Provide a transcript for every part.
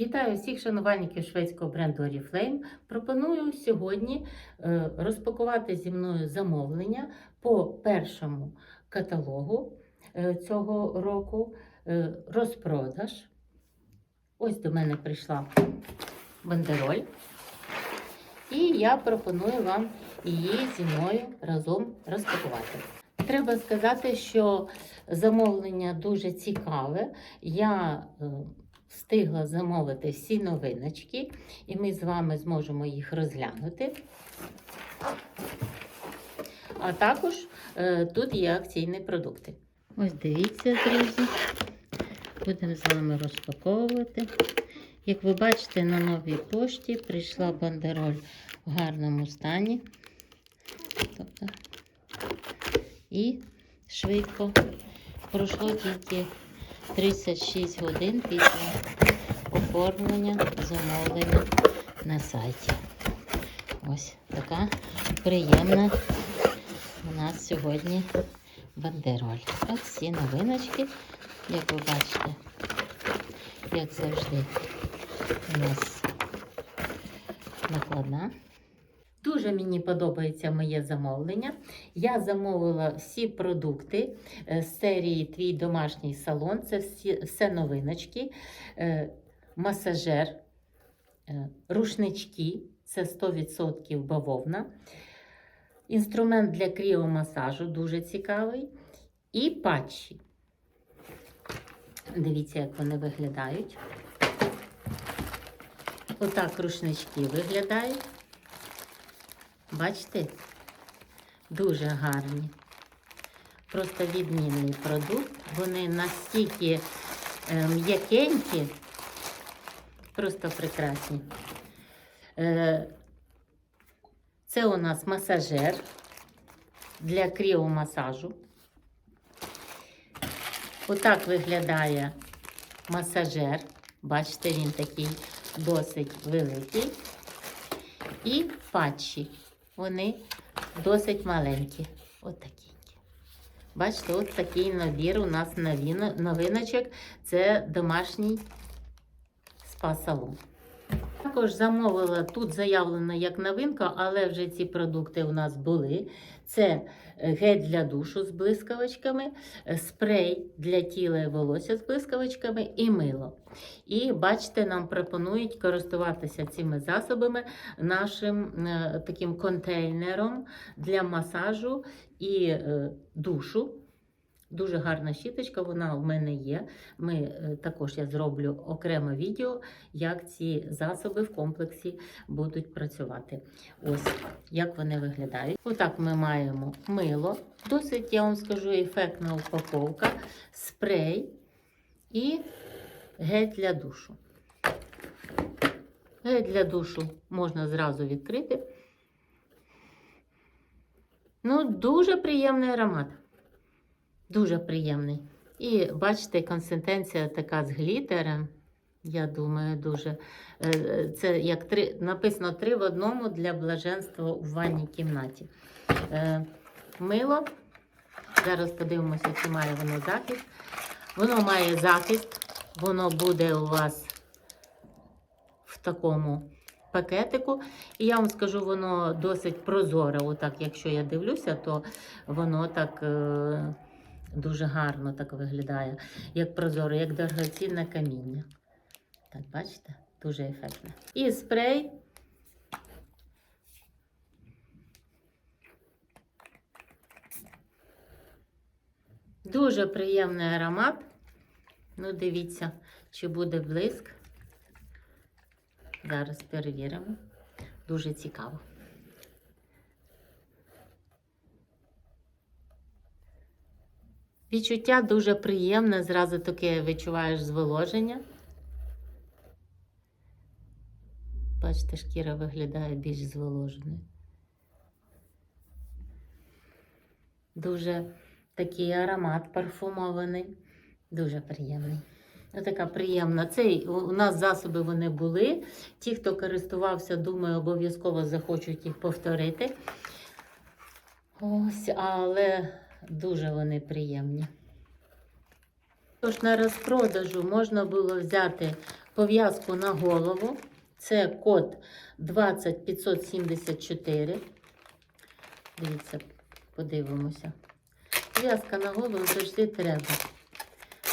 Вітаю всіх шанувальників шведського бренду Oriflame. Пропоную сьогодні е, розпакувати зі мною замовлення по першому каталогу е, цього року е, розпродаж. Ось до мене прийшла бандероль. І я пропоную вам її зі мною разом розпакувати. Треба сказати, що замовлення дуже цікаве. Я встигла замовити всі новиночки, і ми з вами зможемо їх розглянути. А також е, тут є акційні продукти. Ось дивіться, друзі. Будемо з вами розпаковувати. Як ви бачите, на новій пошті прийшла бандероль в гарному стані. Тобто, і швидко пройшло тільки 36 годин після оформлення замовлення на сайті. Ось така приємна у нас сьогодні бандероль. Ось всі новиночки, як ви бачите, як завжди, у нас накладна. Дуже мені подобається моє замовлення. Я замовила всі продукти е, з серії Твій домашній салон. Це всі, все новиночки, Е, масажер, е, рушнички це 100% бавовна. Інструмент для кріомасажу дуже цікавий. І патчі. Дивіться, як вони виглядають. Отак рушнички виглядають. Бачите? Дуже гарні. Просто відмінний продукт. Вони настільки е, м'якенькі, просто прекрасні. Е, це у нас масажер для кріомасажу. Отак виглядає масажер. Бачите, він такий досить великий. І патчі. Вони досить маленькі. От такі. Бачите, от такий набір у нас новиночок. Це домашній спа-салон. Також замовила, тут заявлено як новинка, але вже ці продукти у нас були. Це е, гель для душу з блискавичками, е, спрей для тіла і волосся з блискавичками і мило. І бачите, нам пропонують користуватися цими засобами нашим е, таким контейнером для масажу і душу. Дуже гарна щіточка, вона в мене є. Ми е, також я зроблю окреме відео, як ці засоби в комплексі будуть працювати. Ось як вони виглядають. Отак ми маємо мило, досить, я вам скажу, ефектна упаковка, спрей і гель для душу. Гель для душу можна зразу відкрити. Ну, дуже приємний аромат. Дуже приємний. І бачите, консистенція така з глітером. Я думаю, дуже. е, Це як три, написано три в одному для блаженства у ванній кімнаті. Е, Мило. Зараз подивимося, чи має воно захист. Воно має захист, воно буде у вас в такому пакетику. І я вам скажу, воно досить прозоре. Отак, якщо я дивлюся, то воно так. Дуже гарно так виглядає, як прозоро, як дорогоцінне каміння. Так, бачите? Дуже ефектно. І спрей. Дуже приємний аромат. Ну, дивіться, чи буде блиск. Зараз перевіримо. Дуже цікаво. Відчуття дуже приємне, зразу таке відчуваєш зволоження. Бачите, шкіра виглядає більш зволоженою. Дуже такий аромат парфумований, дуже приємний. Отака приємна. Це у нас засоби вони були. Ті, хто користувався, думаю, обов'язково захочуть їх повторити. Ось, але дуже вони приємні. Тож на розпродажу можна було взяти пов'язку на голову. Це код 20574. Дивіться, подивимося. Пов'язка на голову завжди треба.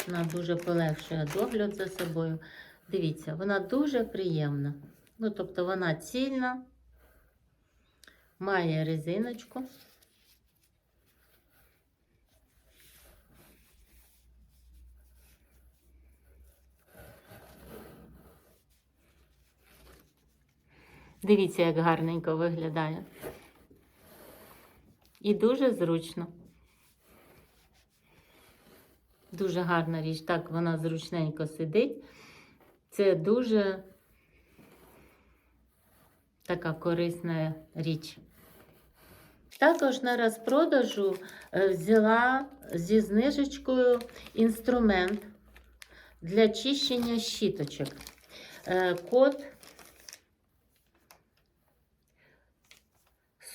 Вона дуже полегшує догляд за собою. Дивіться, вона дуже приємна. Ну, тобто вона цільна, має резиночку. Дивіться, як гарненько виглядає. І дуже зручно. Дуже гарна річ, так вона зручненько сидить. Це дуже така корисна річ. Також на розпродажу е, взяла зі знижечкою інструмент для чищення щіточок. Е, код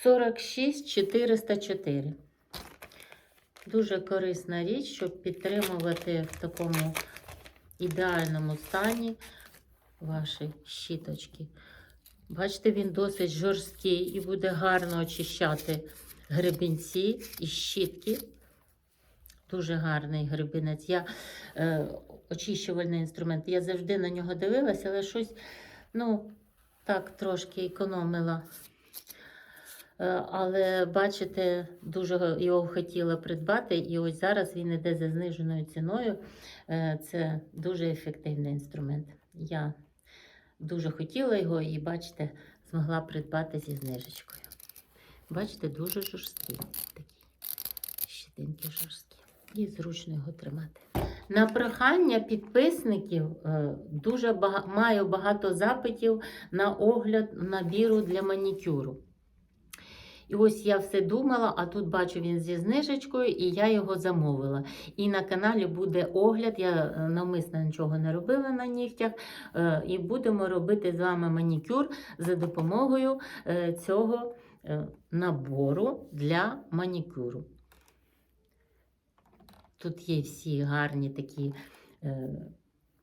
46,404. Дуже корисна річ, щоб підтримувати в такому ідеальному стані ваші щіточки. Бачите, він досить жорсткий і буде гарно очищати гребінці і щітки. Дуже гарний гребінець. Я е, очищувальний інструмент. Я завжди на нього дивилася, але щось, ну, так, трошки економила Е, Але бачите, дуже його хотіла придбати, і ось зараз він іде за зниженою ціною. Е, Це дуже ефективний інструмент. Я дуже хотіла його і, бачите, змогла придбати зі знижечкою. Бачите, дуже жорсткий такий. Щетинки жорсткі. І зручно його тримати. На прохання підписників е, дуже бага... маю багато запитів на огляд набіру для манікюру. І ось я все думала, а тут бачу він зі знижечкою, і я його замовила. І на каналі буде огляд. Я е, навмисно нічого не робила на нігтях. е, І будемо робити з вами манікюр за допомогою е, цього набору для манікюру. Тут є всі гарні такі.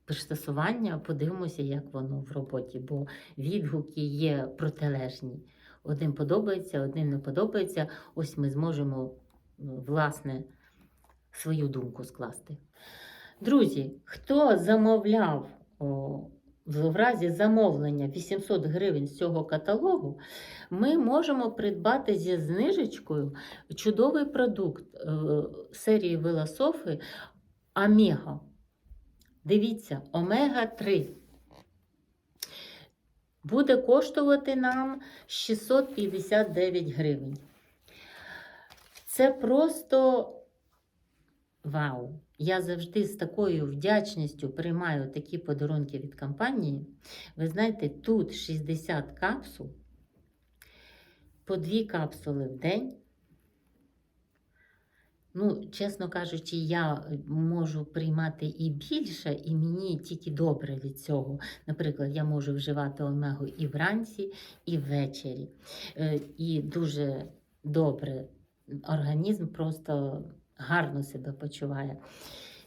Пристосування, подивимося, як воно в роботі, бо відгуки є протилежні. Один подобається, один не подобається. Ось ми зможемо, ну, власне, свою думку скласти. Друзі, хто замовляв о, в разі замовлення 800 гривень з цього каталогу, ми можемо придбати зі знижечкою чудовий продукт е, серії Велософи Омега. Дивіться, омега 3 буде коштувати нам 659 гривень. Це просто вау! Я завжди з такою вдячністю приймаю такі подарунки від компанії. Ви знаєте, тут 60 капсул, по 2 капсули в день. Ну, чесно кажучи, я можу приймати і більше, і мені тільки добре від цього. Наприклад, я можу вживати омегу і вранці, і ввечері. Е, І дуже добре організм просто гарно себе почуває.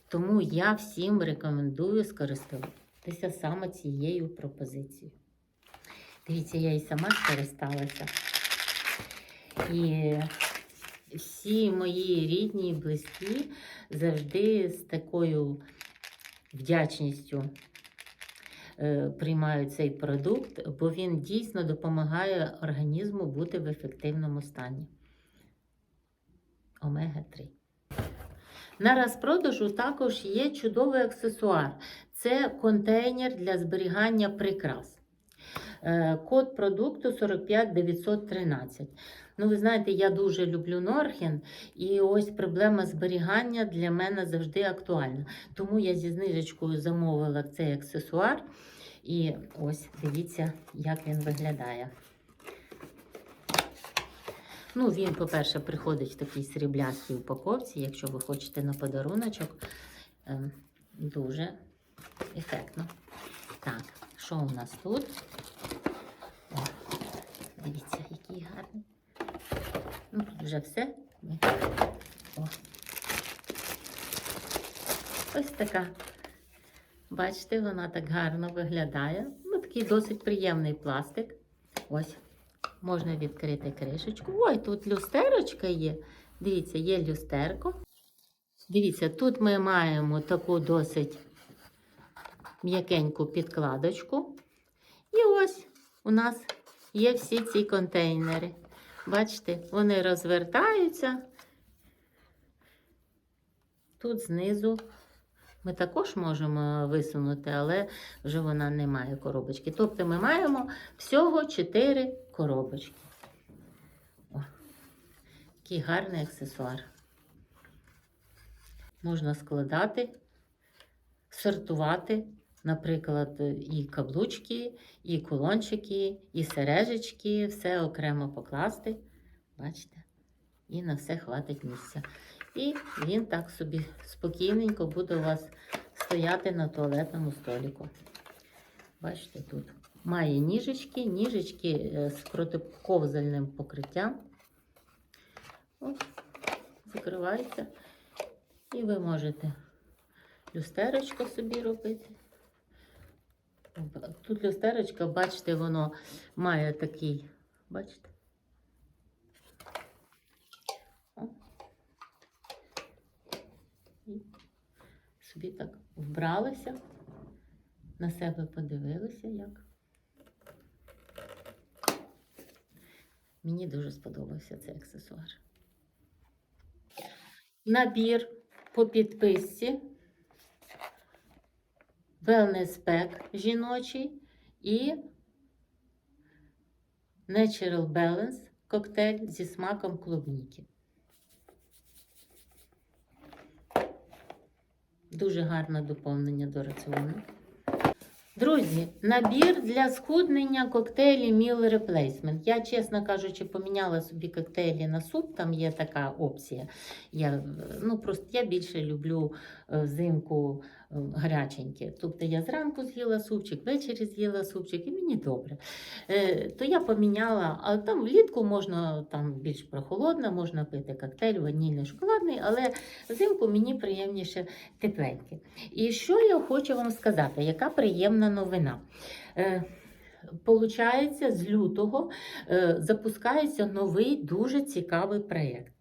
Тому я всім рекомендую скористатися саме цією пропозицією. Дивіться, я і сама скористалася. І всі мої рідні і близькі завжди з такою вдячністю е, приймають цей продукт, бо він дійсно допомагає організму бути в ефективному стані. Омега-3. На розпродажу також є чудовий аксесуар. Це контейнер для зберігання прикрас. Е, Код продукту 45913. Ну, ви знаєте, я дуже люблю Норхен, і ось проблема зберігання для мене завжди актуальна. Тому я зі знижечкою замовила цей аксесуар. І ось дивіться, як він виглядає. Ну, він, по-перше, приходить в такій сріблястій упаковці, якщо ви хочете на подаруночок. Ем, Дуже ефектно. Так, що у нас тут? Дивіться, який гарний. Ну, тут вже все. О. Ось така Бачите, вона так гарно виглядає. Ну, такий досить приємний пластик. Ось, можна відкрити кришечку. Ой, тут люстерочка є. Дивіться, є люстерко. Дивіться, тут ми маємо таку досить м'якеньку підкладочку. І ось у нас є всі ці контейнери. Бачите, вони розвертаються. Тут знизу ми також можемо висунути, але вже вона не має коробочки. Тобто ми маємо всього 4 коробочки. О, який гарний аксесуар. Можна складати, сортувати, наприклад, і каблучки, і кулончики, і сережечки, все окремо покласти. Бачите? І на все хватить місця. І він так собі спокійненько буде у вас стояти на туалетному століку. Бачите, тут має ніжечки, ніжечки е, з протиковзальним покриттям. От, закривається. І ви можете люстерочко собі робити. Тут люстерочка, бачите, воно має такий, бачите? І собі так вбралися, на себе подивилися, як. Мені дуже сподобався цей аксесуар. Набір по підписці. Wellness Pack жіночий і Natural Balance коктейль зі смаком клубніки. Дуже гарне доповнення до раціону. Друзі, набір для схуднення коктейлі Meal Replacement. Я, чесно кажучи, поміняла собі коктейлі на суп, там є така опція. Я, ну, просто я більше люблю е, взимку гаряченьке. Тобто я зранку з'їла супчик, ввечері з'їла супчик, і мені добре. Е, то я поміняла, а там влітку можна там більш прохолодно, можна пити коктейль, ванільний, шоколадний, але взимку мені приємніше тепленьке. І що я хочу вам сказати, яка приємна новина. Е, Получається, з лютого е, запускається новий дуже цікавий проєкт.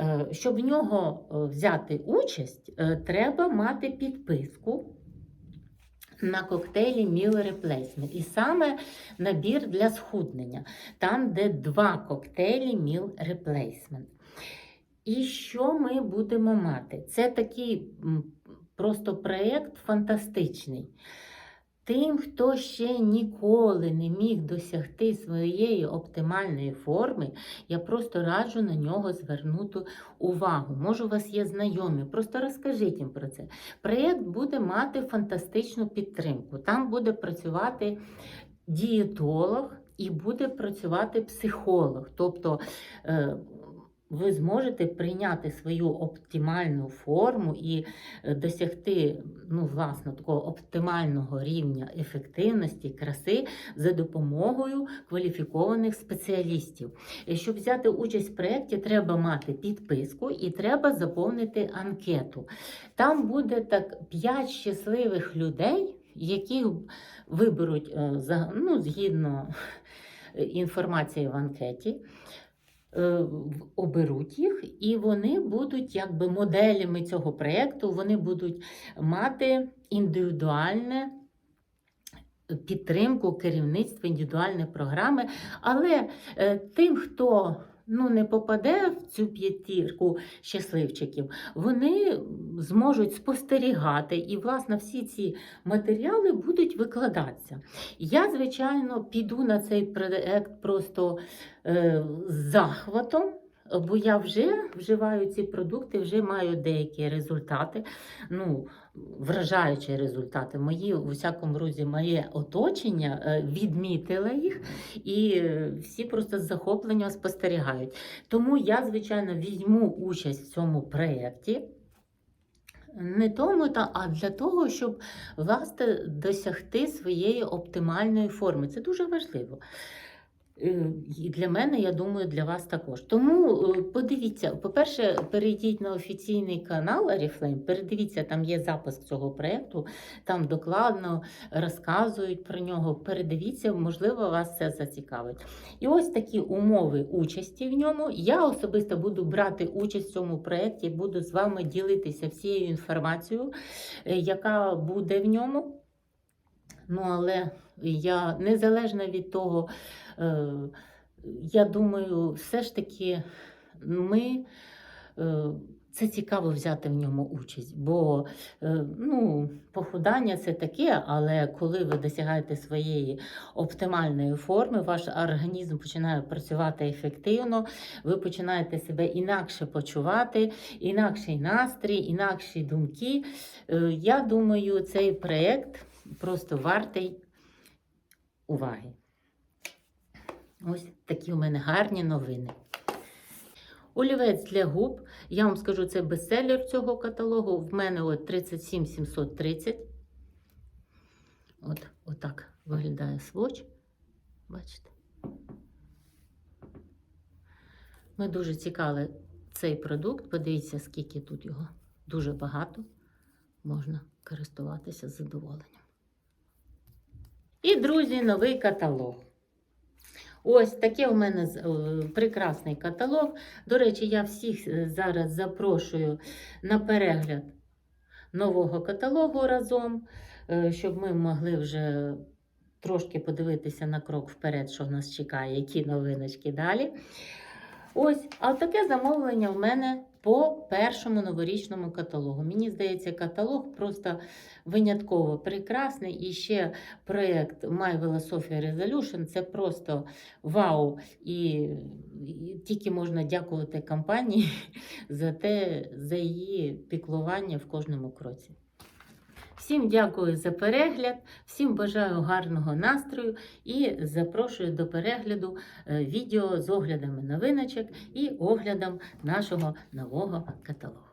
Е, Щоб в нього е, взяти участь, е, треба мати підписку на коктейлі Meal Replacement. І саме набір для схуднення, там, де два коктейлі Meal Replacement. І що ми будемо мати? Це такий просто проєкт фантастичний. Тим, хто ще ніколи не міг досягти своєї оптимальної форми, я просто раджу на нього звернути увагу. Може, у вас є знайомі, просто розкажіть їм про це. Проєкт буде мати фантастичну підтримку. Там буде працювати дієтолог і буде працювати психолог. Тобто е, ви зможете прийняти свою оптимальну форму і е, досягти ну, власне, такого оптимального рівня ефективності, краси за допомогою кваліфікованих спеціалістів. Е, Щоб взяти участь в проєкті, треба мати підписку і треба заповнити анкету. Там буде так 5 щасливих людей, яких виберуть е, ну, згідно інформації в анкеті. Е, Оберуть їх, і вони будуть якби моделями цього проєкту, вони будуть мати індивідуальне підтримку, керівництво, індивідуальні програми. Але е, тим, хто ну, не попаде в цю п'ятірку щасливчиків, вони зможуть спостерігати, і, власне, всі ці матеріали будуть викладатися. Я, звичайно, піду на цей проект просто е, з захватом. Бо я вже вживаю ці продукти, вже маю деякі результати, ну, вражаючі результати. Мої, у всякому разі, моє оточення е, відмітило їх, і е, всі просто з захопленням спостерігають. Тому я, звичайно, візьму участь в цьому проєкті. Не тому, та, а для того, щоб власне досягти своєї оптимальної форми. Це дуже важливо. Е, І для мене, я думаю, для вас також. Тому е, подивіться, по-перше, перейдіть на офіційний канал Аріфлейм, передивіться, там є запуск цього проєкту, там докладно розказують про нього. Передивіться, можливо, вас це зацікавить. І ось такі умови участі в ньому. Я особисто буду брати участь в цьому проєкті, буду з вами ділитися всією інформацією, е, яка буде в ньому. Ну, але я незалежно від того, е, я думаю, все ж таки ми. е, Це цікаво взяти в ньому участь, бо е, ну, похудання це таке, але коли ви досягаєте своєї оптимальної форми, ваш організм починає працювати ефективно, ви починаєте себе інакше почувати, інакший настрій, інакші думки. Я думаю, цей проєкт просто вартий уваги. Ось такі у мене гарні новини. Олівець для губ. Я вам скажу, це бестселер цього каталогу. В мене от 37 730. От, отак виглядає сводч. Бачите? Ми дуже цікавий цей продукт. Подивіться, скільки тут його. Дуже багато. Можна користуватися задоволенням. І, друзі, новий каталог. Ось таке у мене е, прекрасний каталог. До речі, я всіх е, зараз запрошую на перегляд нового каталогу разом, е, щоб ми могли вже трошки подивитися на крок вперед, що нас чекає, які новиночки далі. Ось, а таке замовлення в мене по першому новорічному каталогу. Мені здається, каталог просто винятково прекрасний. І ще проєкт My Philosophy Resolution це просто вау. І, і тільки можна дякувати компанії за те, за її піклування в кожному кроці. Всім дякую за перегляд, всім бажаю гарного настрою і запрошую до перегляду е, відео з оглядами новиночок і оглядом нашого нового каталогу.